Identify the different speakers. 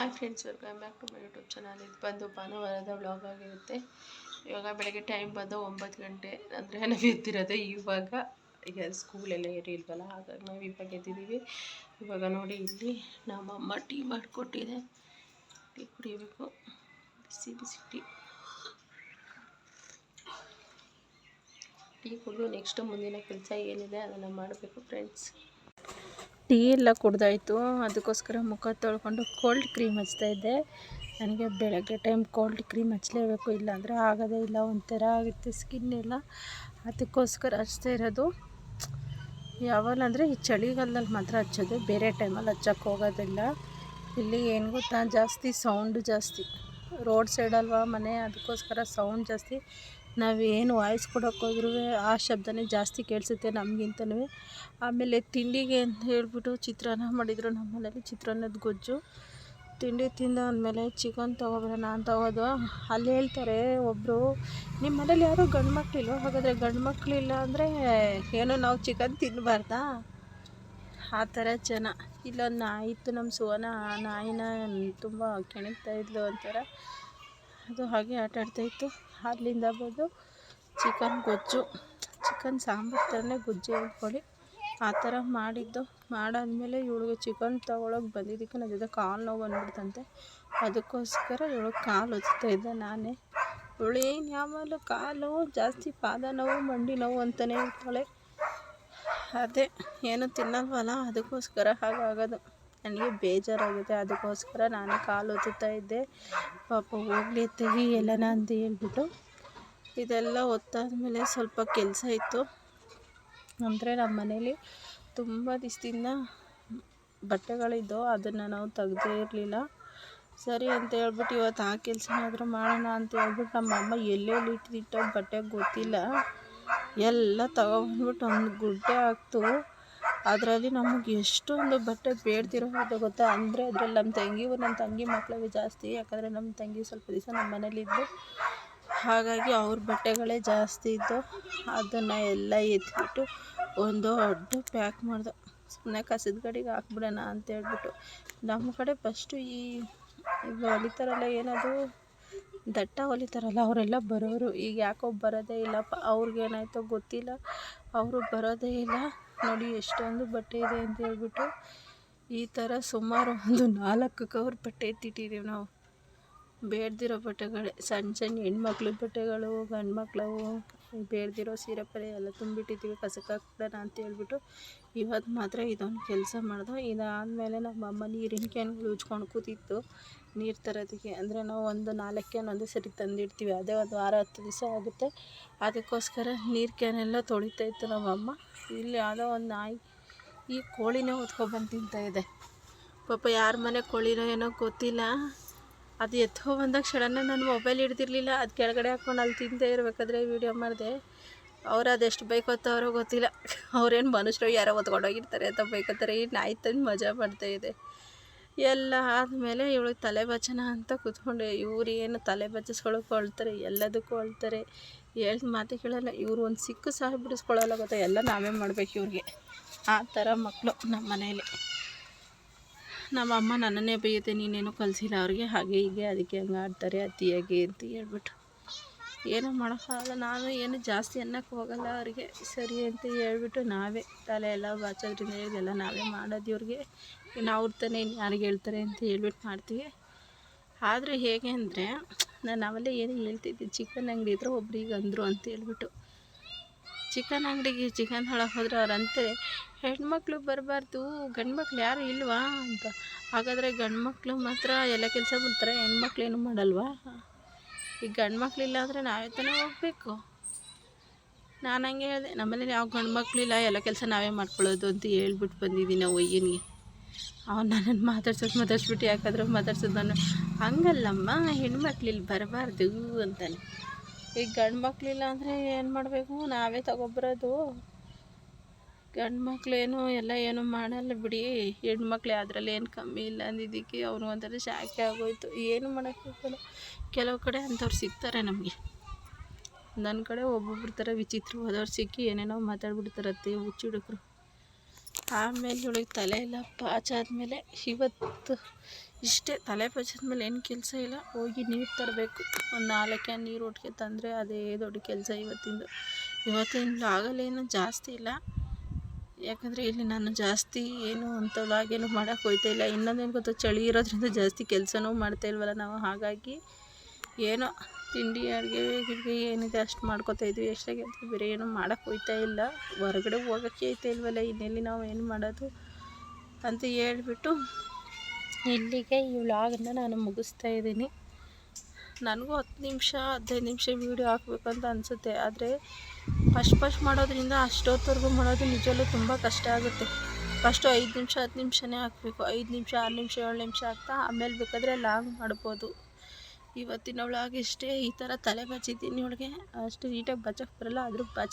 Speaker 1: Hi friends welcome back to my YouTube channel ಇದು ಬಂದು ಭಾನುವಾರದ ವ್ಲಾಗ್ ಆಗಿರುತ್ತೆ. ಇವಾಗ ಬೆಳಗ್ಗೆ ಟೈಮ್ ಬಂದು ಒಂಬತ್ತು ಗಂಟೆ ಅಂದರೆ ನಾವು ಎದ್ದಿರೋದೇ ಇವಾಗ. ಈಗ ಸ್ಕೂಲೆಲ್ಲ ಇರಲಿಲ್ವಲ್ಲ ಹಾಗಾಗಿ ನಾವು ಇವಾಗ ಎದ್ದಿದ್ದೀವಿ. ಇವಾಗ ನೋಡಿ ಇಲ್ಲಿ ನಮ್ಮಮ್ಮ ಟೀ ಮಾಡಿಕೊಟ್ಟಿದೆ. ಟೀ ಕುಡಿಯಬೇಕು ಬಿಸಿ ಬಿಸಿ ಟೀ. ಟೀ ಕುಡಿದು ನೆಕ್ಸ್ಟ್ ಮುಂದಿನ ಕೆಲಸ ಏನಿದೆ ಅದನ್ನು ಮಾಡಬೇಕು ಫ್ರೆಂಡ್ಸ್ ಟೀ ಎಲ್ಲ ಕುಡ್ದಾಯಿತು. ಅದಕ್ಕೋಸ್ಕರ ಮುಖ ತೊಳ್ಕೊಂಡು ಕೋಲ್ಡ್ ಕ್ರೀಮ್ ಹಚ್ತಾ ಇದ್ದೆ. ನನಗೆ ಬೆಳಗ್ಗೆ ಟೈಮ್ ಕೋಲ್ಡ್ ಕ್ರೀಮ್ ಹಚ್ಚಲೇಬೇಕು ಇಲ್ಲಾಂದರೆ ಆಗೋದೇ ಇಲ್ಲ, ಒಂಥರ ಆಗುತ್ತೆ ಸ್ಕಿನ್ ಎಲ್ಲ. ಅದಕ್ಕೋಸ್ಕರ ಹಚ್ತಾ ಇರೋದು. ಯಾವಾಗಂದರೆ ಈ ಚಳಿಗಾಲದಲ್ಲಿ ಮಾತ್ರ ಹಚ್ಚೋದು. ಬೇರೆ ಟೈಮಲ್ಲಿ ಹಚ್ಚಕ್ಕೆ ಹೋಗೋದಿಲ್ಲ. ಇಲ್ಲಿ ಏನು ಗೊತ್ತಾ, ಜಾಸ್ತಿ ಸೌಂಡ್ ಜಾಸ್ತಿ. ರೋಡ್ ಸೈಡ್ ಅಲ್ವಾ ಮನೆ, ಅದಕ್ಕೋಸ್ಕರ ಸೌಂಡ್ ಜಾಸ್ತಿ. ನಾವೇನು ವಾಯ್ಸ್ ಕೊಡೋಕೆ ಹೋದ್ರೂ ಆ ಶಬ್ದನೇ ಜಾಸ್ತಿ ಕೇಳಿಸುತ್ತೆ ನಮಗಿಂತನೂ ಆಮೇಲೆ ತಿಂಡಿಗೆ ಅಂತ ಹೇಳಿಬಿಟ್ಟು ಚಿತ್ರಾನ್ನ ಮಾಡಿದರು ನಮ್ಮ ಮನೇಲಿ, ಚಿತ್ರಾನ್ನದ ಗೊಜ್ಜು. ತಿಂಡಿ ತಿಂದಾದ್ಮೇಲೆ ಚಿಕನ್ ತೊಗೊಬರೋಣ ಅಂತ ಹೋದ್ವು. ಅಲ್ಲಿ ಹೇಳ್ತಾರೆ ಒಬ್ಬರು ನಿಮ್ಮ ಮನೇಲಿ ಯಾರೂ ಗಂಡು ಮಕ್ಕಳಿಲ್ವ ಹಾಗಾದರೆ ಗಂಡು ಮಕ್ಕಳಿಲ್ಲ ಅಂದರೆ ಏನು, ನಾವು ಚಿಕನ್ ತಿನ್ನಬಾರ್ದಾ ಆ ಥರ ಜನ. ಇಲ್ಲೊಂದು ನಾಯಿ ಇತ್ತು ನಮ್ಮ ಸುವನ ಆ ನಾಯಿನ ತುಂಬ ಕೆಣಕ್ತಾ ಇದ್ಲು ಒಂಥರ. ಅದು ಹಾಗೆ ಆಟ ಆಡ್ತಾಯಿತ್ತು ಅಲ್ಲಿಂದ ಬಂದು ಚಿಕನ್ ಗೊಜ್ಜು ಚಿಕನ್ ಸಾಂಬಾರು ಥರನೇ ಗೊಜ್ಜು ಹೇಳ್ಕೊಳ್ಳಿ. ಆ ಥರ ಮಾಡಿದ್ದು. ಮಾಡಾದಮೇಲೆ ಇವಳಿಗೆ ಚಿಕನ್ ತೊಗೊಳಕ್ಕೆ ಬಂದಿದ್ದಕ್ಕೆ ನನ್ನ ಜೊತೆ ಕಾಲು ನೋವು ಬಂದ್ಬಿಡ್ತಂತೆ. ಅದಕ್ಕೋಸ್ಕರ ಇವಳಿಗೆ ಕಾಲು ಒತ್ತಾ ಇದ್ದೆ ನಾನೇ. ಇವಳು ಏನು ಯಾವಾಗಲೂ ಕಾಲು ಜಾಸ್ತಿ ಪಾದ ನೋವು, ಮಂಡಿ ನೋವು ಅಂತಲೇ ಇರ್ತಾಳೆ ಅದೇ, ಏನು ತಿನ್ನಲ್ವಲ್ಲ, ಅದಕ್ಕೋಸ್ಕರ ಹಾಗಾಗೋದು. ನನಗೆ ಬೇಜಾರಾಗುತ್ತೆ ಅದಕ್ಕೋಸ್ಕರ ನಾನು ಕಾಲು ಒತ್ತುತ್ತಾ ಇದ್ದೆ. ಪಾಪ ಹೋಗ್ಲಿ ತೆಗಿ ಎಲ್ಲನ ಅಂತ ಹೇಳ್ಬಿಟ್ಟು ಇದೆಲ್ಲ ಒತ್ತಾದ್ಮೇಲೆ ಸ್ವಲ್ಪ ಕೆಲಸ ಇತ್ತು. ಅಂದರೆ ನಮ್ಮ ಮನೇಲಿ ತುಂಬ ದಿವಸದಿಂದ ಬಟ್ಟೆಗಳಿದ್ದವು, ಅದನ್ನು ನಾವು ತೆಗ್ದೇ ಇರಲಿಲ್ಲ. ಸರಿ ಅಂತ ಹೇಳ್ಬಿಟ್ಟು ಇವತ್ತು ಆ ಕೆಲಸನಾದರೂ ಮಾಡೋಣ ಅಂತ ಹೇಳ್ಬಿಟ್ಟು ನಮ್ಮ ಅಮ್ಮ ಎಲ್ಲೆಲ್ಲಿ ಇಟ್ಟಿಟ್ಟೋ ಬಟ್ಟೆ ಗೊತ್ತಿಲ್ಲ. ಎಲ್ಲ ತಗೊಬಂದ್ಬಿಟ್ಟು ಒಂದು ಗುಡ್ಡೆ ಹಾಕ್ತು. ಅದರಲ್ಲಿ ನಮಗೆ ಎಷ್ಟೊಂದು ಬಟ್ಟೆ ಬೇಡ್ತಿರೋದು ಗೊತ್ತಾ? ಅಂದರೆ ಅದರಲ್ಲಿ ನಮ್ಮ ತಂಗಿವು ನಮ್ಮ ತಂಗಿ ಮಕ್ಕಳಿಗೆ ಜಾಸ್ತಿ, ಯಾಕಂದರೆ ನಮ್ಮ ತಂಗಿ ಸ್ವಲ್ಪ ದಿವಸ ನಮ್ಮ ಮನೇಲಿದ್ದು. ಹಾಗಾಗಿ ಅವ್ರ ಬಟ್ಟೆಗಳೇ ಜಾಸ್ತಿ ಇದ್ದು, ಅದನ್ನು ಎಲ್ಲ ಎತ್ಬಿಟ್ಟು ಒಂದು ದೊಡ್ಡ ಪ್ಯಾಕ್ ಮಾಡಿದೆ ಸುಮ್ಮನೆ ಕಸದ ಗಡಿಗೆ ಹಾಕ್ಬಿಡೋಣ ಅಂತ ಹೇಳ್ಬಿಟ್ಟು. ನಮ್ಮ ಕಡೆ ಫಸ್ಟು ಈ ಈಗ ಹೊಲಿತಾರಲ್ಲ ಏನದು? ದಟ್ಟ ಹೊಲಿತಾರಲ್ಲ ಅವರೆಲ್ಲ ಬರೋರು. ಈಗ ಯಾಕೋ ಬರೋದೇ ಇಲ್ಲಪ್ಪ. ಅವ್ರಿಗೇನಾಯ್ತೋ ಗೊತ್ತಿಲ್ಲ. ಅವರು ಬರೋದೇ ಇಲ್ಲ. ನೋಡಿ ಎಷ್ಟೊಂದು ಬಟ್ಟೆ ಇದೆ ಅಂತ ಹೇಳ್ಬಿಟ್ಟು ಈ ಥರ ಸುಮಾರು ಒಂದು ನಾಲ್ಕು ಕವರ್ ಬಟ್ಟೆ ಎತ್ತಿಟ್ಟಿದ್ದೀವಿ ನಾವು. ಬೇಡ್ದಿರೋ ಬಟ್ಟೆಗಳೇ, ಸಣ್ಣ ಸಣ್ಣ ಹೆಣ್ಮಕ್ಳ ಬಟ್ಟೆಗಳು ಗಂಡು ಮಕ್ಳವು ಬೇಡ್ದಿರೋ ಸೀರೆ ಪರೆ ಎಲ್ಲ ತುಂಬಿಟ್ಟಿದ್ದೀವಿ ಕಸಕ್ಕೆ ಹಾಕ್ಬಿಡೋಣ ಅಂತ ಹೇಳ್ಬಿಟ್ಟು ಇವತ್ತು ಮಾತ್ರ ಇದೊಂದು ಕೆಲಸ ಮಾಡ್ದೆ. ಇದಾದಮೇಲೆ ನಮ್ಮ ಅಮ್ಮ ನೀರಿನ ಕ್ಯಾನ್ಗಳು ಉಜ್ಕೊಂಡು ಕೂತಿತ್ತು ನೀರು ತರೋದಕ್ಕೆ. ಅಂದರೆ ನಾವು ಒಂದು ನಾಲ್ಕು ಕ್ಯಾನ್ ಒಂದೇ ಸರಿ ತಂದಿಡ್ತೀವಿ. ಅದೇ ಒಂದು ವಾರ ಹತ್ತು ದಿವಸ ಆಗುತ್ತೆ. ಅದಕ್ಕೋಸ್ಕರ ನೀರು ಕ್ಯಾನೆಲ್ಲ ತೊಳಿತಾ ಇತ್ತು ನಮ್ಮಮ್ಮ ಇಲ್ಲಿ ಯಾವುದೋ ಒಂದು ನಾಯಿ ಈ ಕೋಳಿನೇ ಹೊತ್ಕೊಬಂದು ಇದೆ. ಪಾಪ ಯಾರ ಮನೆ ಕೋಳಿನೋ ಏನೋ ಗೊತ್ತಿಲ್ಲ. ಅದು ಎತ್ಕೊ ಬಂದಾಗ ಸಡನ್ನಾಗಿ ನಾನು ಮೊಬೈಲ್ ಹಿಡ್ದಿರ್ಲಿಲ್ಲ. ಅದು ಕೆಳಗಡೆ ಹಾಕ್ಕೊಂಡು ಅಲ್ಲಿ ತಿಂತಾ ಇರಬೇಕಾದ್ರೆ ವೀಡಿಯೋ ಮಾಡಿದೆ. ಅವ್ರು ಅದೆಷ್ಟು ಬೈಕೋತಾರೋ ಗೊತ್ತಿಲ್ಲ. ಅವ್ರೇನು ಮನುಷ್ಯರು ಯಾರೋ ಹೊತ್ಕೊಂಡೋಗಿರ್ತಾರೆ ಅಂತ ಬೈಕೋತಾರೆ ಈ ನಾಯಿ ತಂದು ಮಜಾ ಮಾಡ್ತಾಯಿದೆ ಎಲ್ಲ ಆದಮೇಲೆ ಇವಳಿಗೆ ತಲೆ ಬಚ್ಚನ ಅಂತ ಕೂತ್ಕೊಂಡೆ. ಇವ್ರು ಏನು ತಲೆ ಬಚ್ಚಿಸ್ಕೊಳಕ್ಕೂ ಅಳ್ತಾರೆ ಎಲ್ಲದಕ್ಕೂ ಅಳ್ತಾರೆ ಹೇಳ್ದ ಮಾತು ಕೇಳಲ್ಲ, ಇವ್ರು ಒಂದು ಸಿಕ್ಕು ಸಹ ಬಿಡಿಸ್ಕೊಳ್ಳಲ್ಲ ಗೊತ್ತಾ? ಎಲ್ಲ ನಾವೇ ಮಾಡ್ಬೇಕು ಇವ್ರಿಗೆ. ಆ ಥರ ಮಕ್ಕಳು ನಮ್ಮ ಮನೇಲಿ ನಮ್ಮ ಅಮ್ಮ ನನ್ನನ್ನೇ ಬೈಯುತ್ತೆ, ನೀನೇನು ಕಲಿಸಿಲ್ಲ ಅವ್ರಿಗೆ. ಹಾಗೆ ಹೀಗೆ, ಅದಕ್ಕೆ ಹಂಗೆ ಆಡ್ತಾರೆ ಅತಿಯಾಗಿ ಅಂತ ಹೇಳ್ಬಿಟ್ಟು ಏನೂ ಮಾಡೋಕ್ಕಾಗಲ್ಲ, ನಾನು ಏನು ಜಾಸ್ತಿ ಅನ್ನೋಕ್ಕೆ ಹೋಗಲ್ಲ ಅವ್ರಿಗೆ. ಸರಿ ಅಂತ ಹೇಳ್ಬಿಟ್ಟು ನಾವೇ ತಲೆ ಎಲ್ಲ ಬಾಚೋದ್ರಿಂದ ಇದೆಲ್ಲ ನಾವೇ ಮಾಡೋದು ಇವ್ರಿಗೆ. ಇನ್ನು ಅವ್ರ ತಾನೇ ಇನ್ನು ಯಾರಿಗೆ ಹೇಳ್ತಾರೆ ಅಂತ ಹೇಳ್ಬಿಟ್ಟು ಮಾಡ್ತೀವಿ. ಆದರೆ ಹೇಗೆ ಅಂದರೆ, ನಾನು ಅವಲ್ಲೇ ಏನು ಹೇಳ್ತಿದ್ದೆ, ಚಿಕನ್ ಅಂಗಡಿ ಇದ್ರೆ ಒಬ್ರಿಗೆ ಅಂದರು ಅಂತ ಹೇಳ್ಬಿಟ್ಟು. ಚಿಕನ್ ಅಂಗಡಿಗೆ ಚಿಕನ್ ಹೇಳಕ್ಕೆ ಹೋದ್ರೆ ಅವ್ರು ಅಂತಾರೆ ಹೆಣ್ಮಕ್ಳು ಬರಬಾರ್ದು ಗಂಡು ಮಕ್ಳು ಯಾರು ಇಲ್ವಾ? ಅಂತ. ಹಾಗಾದರೆ ಗಂಡು ಮಕ್ಕಳು ಮಾತ್ರ ಎಲ್ಲ ಕೆಲಸ ಬರ್ತಾರೆ ಹೆಣ್ಮಕ್ಳು ಏನು ಮಾಡಲ್ವಾ? ಈಗ ಗಂಡು ಮಕ್ಕಳಿಲ್ಲ ಅಂದರೆ ನಾವೇ ತಾನೇ ಹೋಗಬೇಕು. ನಾನು ಹಂಗೆ ಹೇಳಿದೆ ನಮ್ಮಲ್ಲಿ ಯಾವ ಗಂಡು ಮಕ್ಕಳಿಲ್ಲ ಎಲ್ಲ ಕೆಲಸ ನಾವೇ ಮಾಡ್ಕೊಳ್ಳೋದು ಅಂತ ಹೇಳ್ಬಿಟ್ಟು ಬಂದಿದ್ದೀನಿ ನಾವು ಒಯ್ಯನಿಗೆ ಅವ್ನು ನನ್ನನ್ನು ಮಾತಾಡ್ಸೋದು ಮಾತಾಡ್ಸ್ಬಿಟ್ಟು ಯಾಕಾದ್ರೂ ಮಾತಾಡ್ಸೋದು ನಾನು ಹಂಗಲ್ಲಮ್ಮ ಹೆಣ್ಮಕ್ಳಿಲ್ಲಿ ಬರಬಾರ್ದು ಅಂತಾನೆ. ಈಗ ಗಂಡು ಮಕ್ಳಿಲ್ಲ ಅಂದರೆ ಏನು ಮಾಡಬೇಕು? ನಾವೇ ತಗೊಬರೋದು. ಗಂಡು ಮಕ್ಕಳೇನು ಎಲ್ಲ ಏನು ಮಾಡಲ್ಲ ಬಿಡಿ. ಹೆಣ್ಮಕ್ಳು ಅದರಲ್ಲಿ ಏನು ಕಮ್ಮಿ ಇಲ್ಲ ಅಂದಿದ್ದಕ್ಕೆ ಅವ್ರು ಒಂಥರ ಶಾಖೆ ಆಗೋಯ್ತು. ಏನು ಮಾಡೋಕ್ಕಾಗಲ್ಲ ಕೆಲವು ಕಡೆ ಅಂಥವ್ರು ಸಿಗ್ತಾರೆ ನಮಗೆ. ನನ್ನ ಕಡೆ ಒಬ್ಬೊಬ್ಬರ ಥರ ವಿಚಿತ್ರವಾದವ್ರು ಸಿಕ್ಕಿ ಏನೇನೋ ಮಾತಾಡ್ಬಿಡ್ತಾರತ್ತೆ ಹುಚ್ಚು ಹುಡುಗರು ಆಮೇಲೆ ಇವಳಿಗೆ ತಲೆ ಎಲ್ಲ ಪಾಚಾದ್ಮೇಲೆ ಇವತ್ತು ಇಷ್ಟೇ ತಲೆ ಮೇಲೆ ಏನು ಕೆಲಸ ಇಲ್ಲ. ಹೋಗಿ ನೀರು ತರಬೇಕು. ಒಂದು ನಾಲ್ಕು ನೀರು ಒಟ್ಟಿಗೆ ತಂದರೆ ಅದೇ ದೊಡ್ಡ ಕೆಲಸ ಇವತ್ತಿಂದು. ಇವತ್ತಿನ ಆಗಲೇನು ಜಾಸ್ತಿ ಇಲ್ಲ. ಯಾಕಂದರೆ ಇಲ್ಲಿ ನಾನು ಜಾಸ್ತಿ ಏನು ಅಂತ ಲಾಗೇನು ಮಾಡೋಕ್ಕೆ ಹೋಗ್ತಾ ಇಲ್ಲ. ಇನ್ನೊಂದೇನು ಗೊತ್ತಾ, ಚಳಿ ಇರೋದ್ರಿಂದ ಜಾಸ್ತಿ ಕೆಲಸನೂ ಮಾಡ್ತಾ ಇಲ್ವಲ್ಲ ನಾವು. ಹಾಗಾಗಿ ಏನೋ ತಿಂಡಿ, ಅಡುಗೆ, ಗಿಡ್ಗೆ ಏನಿದೆ ಅಷ್ಟು ಮಾಡ್ಕೋತಾ ಇದ್ವಿ. ಎಷ್ಟಾಗಿ ಬೇರೆ ಏನೂ ಮಾಡೋಕ್ಕೆ ಹೋಗ್ತಾ ಇಲ್ಲ. ಹೊರಗಡೆ ಹೋಗೋಕ್ಕೆ ಐತಾ ಇಲ್ವಲ್ಲ? ಇನ್ನೆಲ್ಲಿ ನಾವು ಏನು ಮಾಡೋದು ಅಂತ ಹೇಳ್ಬಿಟ್ಟು ಇಲ್ಲಿಗೆ ಈ ವ್ಲಾಗನ್ನು ನಾನು ಮುಗಿಸ್ತಾ ಇದ್ದೀನಿ. ನನಗೂ ಹತ್ತು ನಿಮಿಷ, ಹದಿನೈದು ನಿಮಿಷ ವೀಡಿಯೋ ಹಾಕ್ಬೇಕಂತ ಅನಿಸುತ್ತೆ. ಆದರೆ ಫಸ್ಟ್ ಫಸ್ಟ್ ಮಾಡೋದ್ರಿಂದ ಅಷ್ಟೊತ್ತವರೆಗೂ ಮಾಡೋದು ನಿಜವಲ್ಲೂ ತುಂಬ ಕಷ್ಟ ಆಗುತ್ತೆ. ಫಸ್ಟು ಐದು ನಿಮಿಷ, ಹತ್ತು ನಿಮಿಷನೇ ಹಾಕಬೇಕು. ಐದು ನಿಮಿಷ, ಆರು ನಿಮಿಷ, ಏಳು ನಿಮಿಷ ಹಾಕ್ತಾ ಆಮೇಲೆ ಬೇಕಾದರೆ ಲಾಂಗ್ ಮಾಡ್ಬೋದು. ಇವತ್ತಿನ ಈ ಥರ ತಲೆ ಬಚ್ಚಿದ್ದೀನಿ ಇವಳಿಗೆ ಅಷ್ಟು ನೀಟಾಗಿ ಬಚ್ಚಕ್ಕೆ ಬರಲ್ಲ ಆದರೂ ಬಚ್